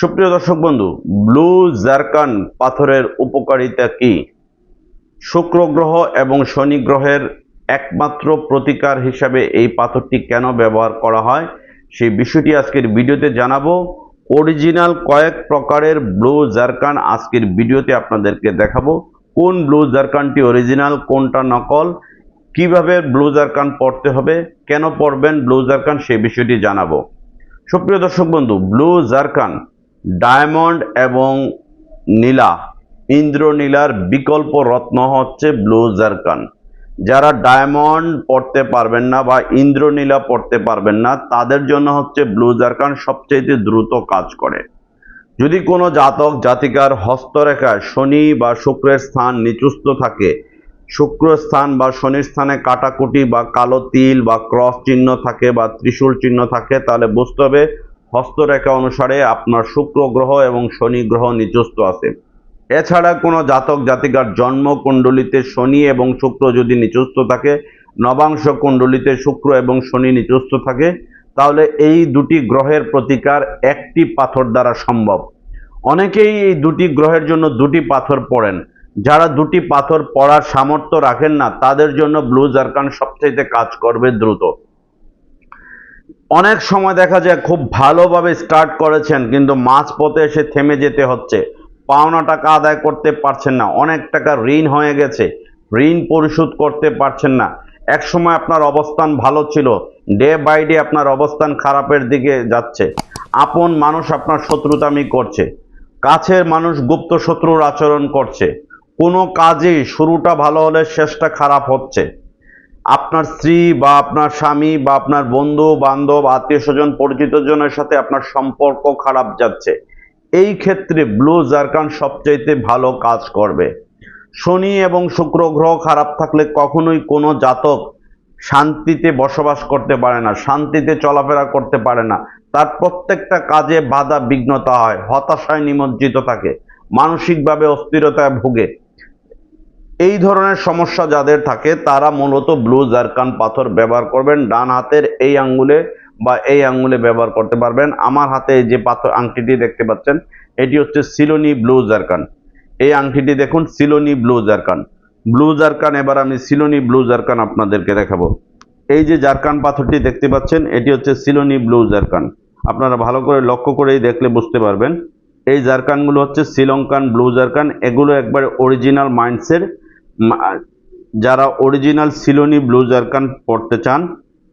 সুপ্রিয় দর্শক বন্ধু, ব্লু জারকান পাথরের উপকারিতা কি? শুক্র গ্রহ এবং শনি গ্রহের একমাত্র প্রতিকার হিসাবে এই পাথরটি কেন ব্যবহার করা হয়? সেই বিষয়টি আজকের ভিডিওতে জানাব। অরিজিনাল কয়েক প্রকারের ব্লু জারকান আজকের ভিডিওতে আপনাদেরকে দেখাবো। কোন ব্লু জারকানটি অরিজিনাল, কোনটা নকল, কীভাবে ব্লু জারকান পড়তে হবে, কেন পড়বেন ব্লু জারকান সেই বিষয়টি জানাব। সুপ্রিয় দর্শক বন্ধু, ব্লু জারকান ডায়মন্ড এবং নীলা, ইন্দ্রনীলার বিকল্প রত্ন হচ্ছে ব্লু জারকান। যারা ডায়মন্ড পড়তে পারবেন না বা ইন্দ্রনীলা পড়তে পারবেন না, তাদের জন্য হচ্ছে ব্লু জারকান সবচেয়ে দ্রুত কাজ করে। যদি কোনো জাতক, জাতিকার হস্তরেখায় শনি বা শুক্রের স্থান নিচুস্থ থাকে, শুক্র স্থান বা শনির স্থানে কাটাকুটি বা কালো তিল বা ক্রস চিহ্ন থাকে বা ত্রিশূল চিহ্ন থাকে, তাহলে বুঝতে হবে হস্তরেখা অনুসারে আপনার শুক্র গ্রহ এবং শনি গ্রহ নিচস্থ আছে। এছাড়া কোনো জাতক জাতিকার জন্ম কুণ্ডলিতে শনি এবং শুক্র যদি নিচস্থ থাকে, নবাংশ কুণ্ডলিতে শুক্র এবং শনি নিচস্থ থাকে, তাহলে এই দুটি গ্রহের প্রতিকার একটি পাথর দ্বারা সম্ভব। অনেকেই এই দুটি গ্রহের জন্য দুটি পাথর পড়েন। যারা দুটি পাথর পড়ার সামর্থ্য রাখেন না, তাদের জন্য ব্লু জারকান সবচেয়ে কাজ করবে দ্রুত। অনেক সময় দেখা যায় খুব ভালোভাবে স্টার্ট করেছেন, কিন্তু মাঝ পথে এসে থেমে যেতে হচ্ছে। পাওনা টাকা আদায় করতে পারছেন না, অনেক টাকা ঋণ হয়ে গেছে, ঋণ পরিশোধ করতে পারছেন না। এক সময় আপনার অবস্থান ভালো ছিল ডে বাই ডে আপনার অবস্থান খারাপের দিকে যাচ্ছে। আপন মানুষ আপনার শত্রুতামি করছে, কাছের মানুষ গুপ্ত শত্রুর আচরণ করছে। কোনো কাজেই শুরুটা ভালো হলে শেষটা খারাপ হচ্ছে। আপনার স্ত্রী বা আপনার স্বামী বা আপনার বন্ধু, বান্ধব, আত্মীয় স্বজন, পরিচিত জনের সাথে আপনার সম্পর্ক খারাপ যাচ্ছে। এই ক্ষেত্রে ব্লু জারকান সবচাইতে ভালো কাজ করবে। শনি এবং শুক্র গ্রহ খারাপ থাকলে কখনোই কোনো জাতক শান্তিতে বসবাস করতে পারে না, শান্তিতে চলাফেরা করতে পারে না। তার প্রত্যেকটা কাজে বাধা বিঘ্নতা হয়, হতাশায় নিমজ্জিত থাকে, মানসিকভাবে অস্থিরতায় ভুগে। এই ধরনের সমস্যা যাদের থাকে, তারা মূলত ব্লু জারকান পাথর ব্যবহার করবেন। ডান হাতের এই আঙ্গুলে বা এই আঙ্গুলে ব্যবহার করতে পারবেন। আমার হাতে যে পাথর আংটিটি দেখতে পাচ্ছেন, এটি হচ্ছে সিলোনি ব্লু জারকান। এই আংটিটি দেখুন, সিলোনি ব্লু জারকান। ব্লু জারকান, এবার আমি সিলোনি ব্লু জারকান আপনাদেরকে দেখাবো। এই যে জারকান পাথরটি দেখতে পাচ্ছেন, এটি হচ্ছে সিলোনি ব্লু জারকান। আপনারা ভালো করে লক্ষ্য করেই দেখলে বুঝতে পারবেন। এই জারকানগুলো হচ্ছে শ্রীলঙ্কান ব্লু জারকান। এগুলো একবারে অরিজিনাল মাইন্ডসের যারা অরিজিনাল সিলোনি ব্লু জারকান পড়তে চান,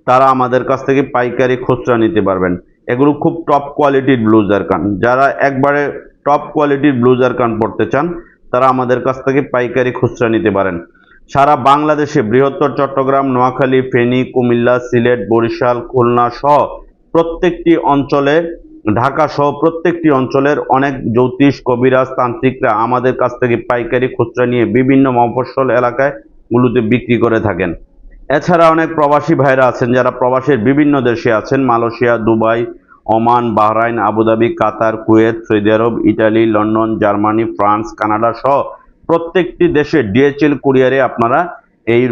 তারা আমাদের কাছ থেকে পাইকারি খুচরা নিতে পারবেন। এগুলো খুব টপ কোয়ালিটির ব্লু জারকান যারা একবারে টপ কোয়ালিটির ব্লু জারকান পড়তে চান, তারা আমাদের কাছ থেকে পাইকারি খুচরা নিতে পারেন। সারা বাংলাদেশে বৃহত্তর চট্টগ্রাম, নোয়াখালী, ফেনী, কুমিল্লা, সিলেট, বরিশাল, খুলনা সহ প্রত্যেকটি অঞ্চলে ঢাকা সহ প্রত্যেকটি অঞ্চলের অনেক জ্যোতিষ, কবিরাজ, তান্ত্রিকরা আমাদের কাছ থেকে পাইকারি খুচরা নিয়ে বিভিন্ন মফস্বল এলাকায় গুলোতে বিক্রি করে থাকেন। এছাড়া অনেক প্রবাসী ভাইরা আছেন যারা প্রবাসের বিভিন্ন দেশে আছেন। Malaysia, Dubai, Oman, Bahrain, Abu Dhabi, Qatar, Kuwait, Saudi Arab, Italy, London, Germany, France, Canada সহ প্রত্যেকটি দেশে ডিএচএল কুরিয়ারে আপনারা এই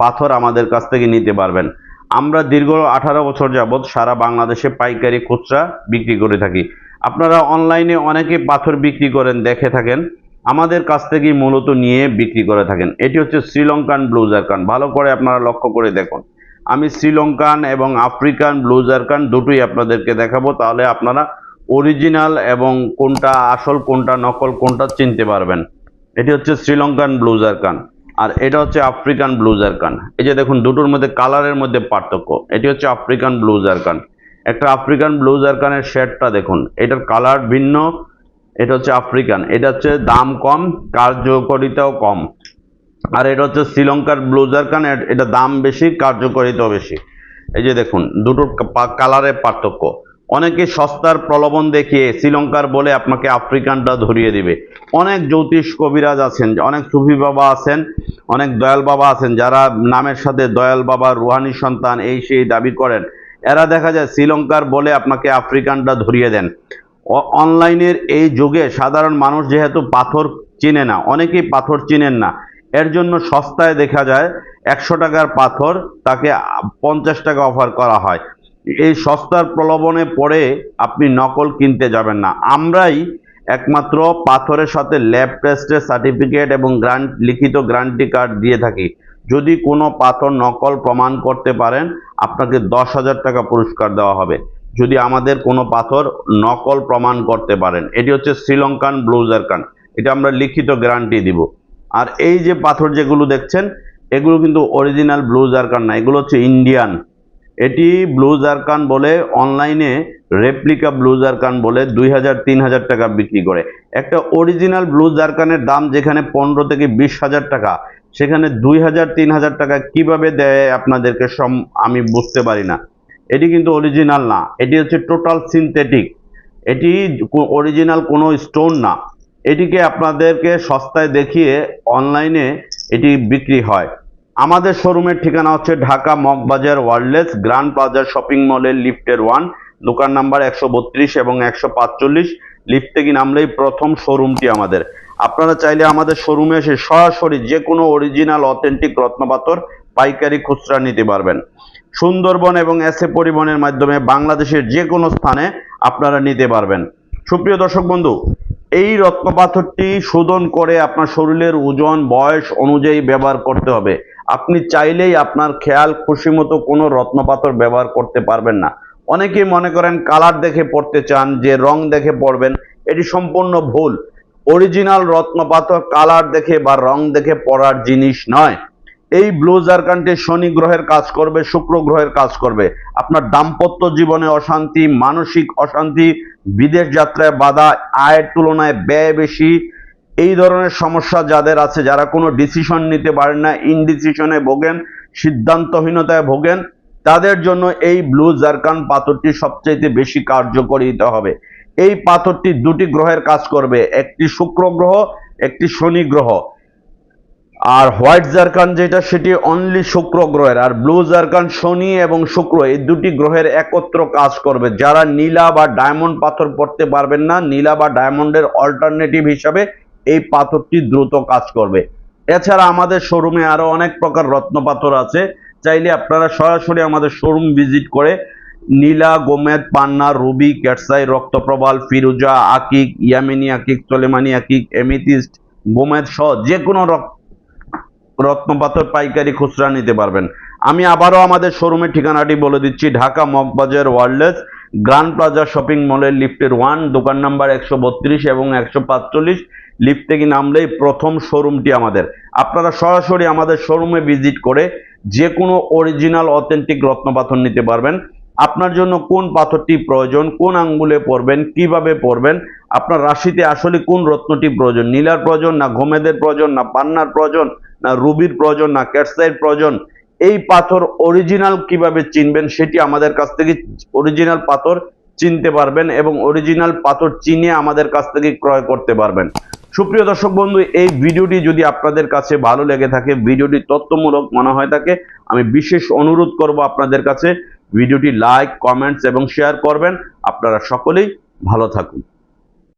পাথর আমাদের কাছ থেকে নিতে পারবেন। আমরা দীর্ঘ আঠারো বছর যাবৎ সারা বাংলাদেশে পাইকারি খুচরা বিক্রি করে থাকি। আপনারা অনলাইনে অনেকে পাথর বিক্রি করেন, দেখে থাকেন। আমাদের কাছ থেকেই মূলত নিয়ে বিক্রি করে থাকেন। এটি হচ্ছে শ্রীলঙ্কান ব্লুজারকান ভালো করে আপনারা লক্ষ্য করে দেখুন। আমি শ্রীলঙ্কান এবং আফ্রিকান ব্লুজারকান দুটোই আপনাদেরকে দেখাবো। তাহলে আপনারা অরিজিনাল এবং কোনটা আসল, কোনটা নকল, কোনটা চিনতে পারবেন। এটি হচ্ছে শ্রীলঙ্কান ব্লুজারকান আর এটা হচ্ছে আফ্রিকান ব্লুজারকান এই যে দেখুন, দুটোর মধ্যে কালারের মধ্যে পার্থক্য। এটি হচ্ছে আফ্রিকান ব্লুজারকান একটা আফ্রিকান ব্লুজারকানের শেডটা দেখুন, এটার কালার ভিন্ন, এটা হচ্ছে আফ্রিকান এটা হচ্ছে দাম কম, কার্যকরিতাও কম। আর এটা হচ্ছে শ্রীলঙ্কার ব্লুজারকান এটা দাম বেশি, কার্যকরিতাও বেশি। এই যে দেখুন দুটোর কালারের পার্থক্য। অনেকে সস্তার প্রলোভন দেখিয়ে শ্রীলঙ্কার বলে আপনাকে আফ্রিকানটা ধরিয়ে দিবে। অনেক জ্যোতিষ কবিরাজ আছেন, অনেক সুফি বাবা আছেন অনেক দয়াল বাবা আছেন যারা নামের সাথে দয়াল বাবা, রুহানি সন্তান এই সেই দাবি করেন। এরা দেখা যায় শ্রীলঙ্কার বলে আপনাকে আফ্রিকানটা ধরিয়ে দেন। অনলাইনের এই যুগে সাধারণ মানুষ যেহেতু পাথর চিনে না, অনেকেই পাথর চিনেন না, এর জন্য সস্তায় দেখা যায় একশো টাকার পাথর তাকে পঞ্চাশ টাকা অফার করা হয়। এই সস্তার প্রলোভনে পড়ে আপনি নকল কিনতে যাবেন না। আমরাই একমাত্র পাথরের সাথে ল্যাব টেস্টের সার্টিফিকেট এবং গ্রান্ট, লিখিত গ্যারান্টি কার্ড দিয়ে থাকি। যদি কোনো পাথর নকল প্রমাণ করতে পারেন, আপনাকে দশ হাজার টাকা পুরস্কার দেওয়া হবে। যদি আমাদের কোনো পাথর নকল প্রমাণ করতে পারেন, এটি হচ্ছে শ্রীলঙ্কান ব্লুজার ব্লুজারকান এটা আমরা লিখিত গ্যারান্টি দিব। আর এই যে পাথর যেগুলো দেখছেন, এগুলো কিন্তু অরিজিনাল ব্লুজার ব্লুজারকান না, এগুলো হচ্ছে ইন্ডিয়ান। এটি ব্লুজারকান বলে, অনলাইনে রেপ্লিকা ব্লুজারকান বলে দুই হাজার, তিন হাজার টাকা বিক্রি করে। একটা অরিজিনাল ব্লু জারকানের দাম যেখানে পনেরো থেকে বিশ হাজার টাকা, সেখানে দুই হাজার, তিন হাজার টাকা কীভাবে দেয় আপনাদেরকে সম, আমি বুঝতে পারি না। এটি কিন্তু অরিজিনাল না, এটি হচ্ছে টোটাল সিনথেটিক। এটি অরিজিনাল কোনো স্টোন না। এটিকে আপনাদেরকে সস্তায় দেখিয়ে অনলাইনে এটি বিক্রি হয়। আমাদের শোরুমের ঠিকানা হচ্ছে ঢাকা মগবাজার ওয়ার্ল্ডলেস গ্র্যান্ড প্লাজার শপিং মলের লিফটের ওয়ান দোকান নাম্বার একশো বত্রিশ এবং একশো পাঁচচল্লিশ। লিফট থেকে নামলেই প্রথম শোরুমটি আমাদের। আপনারা চাইলে আমাদের শোরুমে এসে সরাসরি যে কোনো অরিজিনাল অথেন্টিক রত্নপাথর, পাইকারি খুচরা নিতে পারবেন। সুন্দরবন এবং এসে পরিবহনের মাধ্যমে বাংলাদেশের যে কোনো স্থানে আপনারা নিতে পারবেন। সুপ্রিয় দর্শক বন্ধু, এই রত্নপাথরটি শোধন করে আপনার শরীরের ওজন, বয়স অনুযায়ী ব্যবহার করতে হবে। আপনি চাইলেই আপনার খেয়াল, খুশি মতো কোনো রত্নপাথর ব্যবহার করতে পারবেন না। অনেকেই মনে করেন কালার দেখে পড়তে চান, যে রং দেখে পড়বেন, এটি সম্পূর্ণ ভুল। অরিজিনাল রত্নপাথর কালার দেখে বা রং দেখে পড়ার জিনিস নয়। এই ব্লু জারকানটি শনি গ্রহের কাজ করবে, শুক্র গ্রহের কাজ করবে। আপনার দাম্পত্য জীবনে অশান্তি, মানসিক অশান্তি, বিদেশ যাত্রায় বাধা, আয়ের তুলনায় ব্যয় বেশি এই ধরনের সমস্যা যাদের আছে, যারা কোনো ডিসিশন নিতে পারেন না ইনডিসিশনে ভোগেন, সিদ্ধান্তহীনতায় ভোগেন, তাদের জন্য এই ব্লু জারকান পাথরটি সবচেয়ে বেশি কার্যকরিত হবে। এই পাথরটি দুটি গ্রহের কাজ করবে, একটি শুক্র গ্রহ, একটি শনি গ্রহ। আর হোয়াইট জারকান যেটা, সেটি অনলি শুক্র গ্রহের। আর ব্লু জারকান শনি এবং শুক্র এই দুটি গ্রহের একত্র কাজ করবে। যারা নীলা বা ডায়মন্ড পাথর পড়তে পারবেন না, নীলা বা ডায়মন্ডের অল্টারনেটিভ হিসাবে এই পাথরটি দ্রুত কাজ করবে। এছাড়া আমাদের শোরুমে আরও অনেক প্রকার রত্ন পাথর আছে। চাইলে আপনারা সরাসরি আমাদের শোরুম ভিজিট করে নীলা, গোমেদ, পান্না, রুবি ক্যাটসাই রক্তপ্রবাল, ফিরুজা, আকিক, ইয়ামিনী, আকিক, সোলেমানি, আকিক এমিথিস্ট গোমেদ সহ যে কোনো রত্নপাথর পাইকারি খুচরা নিতে পারবেন। আমি আবারও আমাদের শোরুমের ঠিকানাটি বলে দিচ্ছি, Dhaka Moghbazar Wireless Grand Plaza shopping মলের লিফটের ওয়ান, দোকান নাম্বার একশো বত্রিশ এবং একশো পাঁচচল্লিশ লিফট থেকে নামলেই প্রথম শোরুমটি আমাদের। আপনারা সরাসরি আমাদের শোরুমে ভিজিট করে যে কোনো অরিজিনাল, অথেন্টিক রত্ন পাথর নিতে পারবেন। আপনার জন্য কোন পাথরটি প্রয়োজন, কোন আঙ্গুলে পরবেন, কীভাবে পরবেন, আপনার রাশিতে আসলে কোন রত্নটি প্রয়োজন, নীলার প্রয়োজন না ঘোমেদের প্রয়োজন, না পান্নার প্রয়োজন, না রুবির প্রয়োজন, না ক্যাটসাইড প্রয়োজন, এই পাথর অরিজিনাল কীভাবে চিনবেন সেটি আমাদের কাছ থেকে অরিজিনাল পাথর চিনতে পারবেন এবং অরিজিনাল পাথর চিনে আমাদের কাছ থেকে ক্রয় করতে পারবেন। সুপ্রিয় দর্শক বন্ধু, এই ভিডিওটি যদি আপনাদের কাছে ভালো লেগে থাকে, ভিডিওটি তথ্যমূলক মনে হয় থাকে, আমি বিশেষ অনুরোধ করব আপনাদের কাছে। ভিডিওটি লাইক কমেন্টস এবং শেয়ার করবেন। আপনারা সকলেই ভালো থাকুন।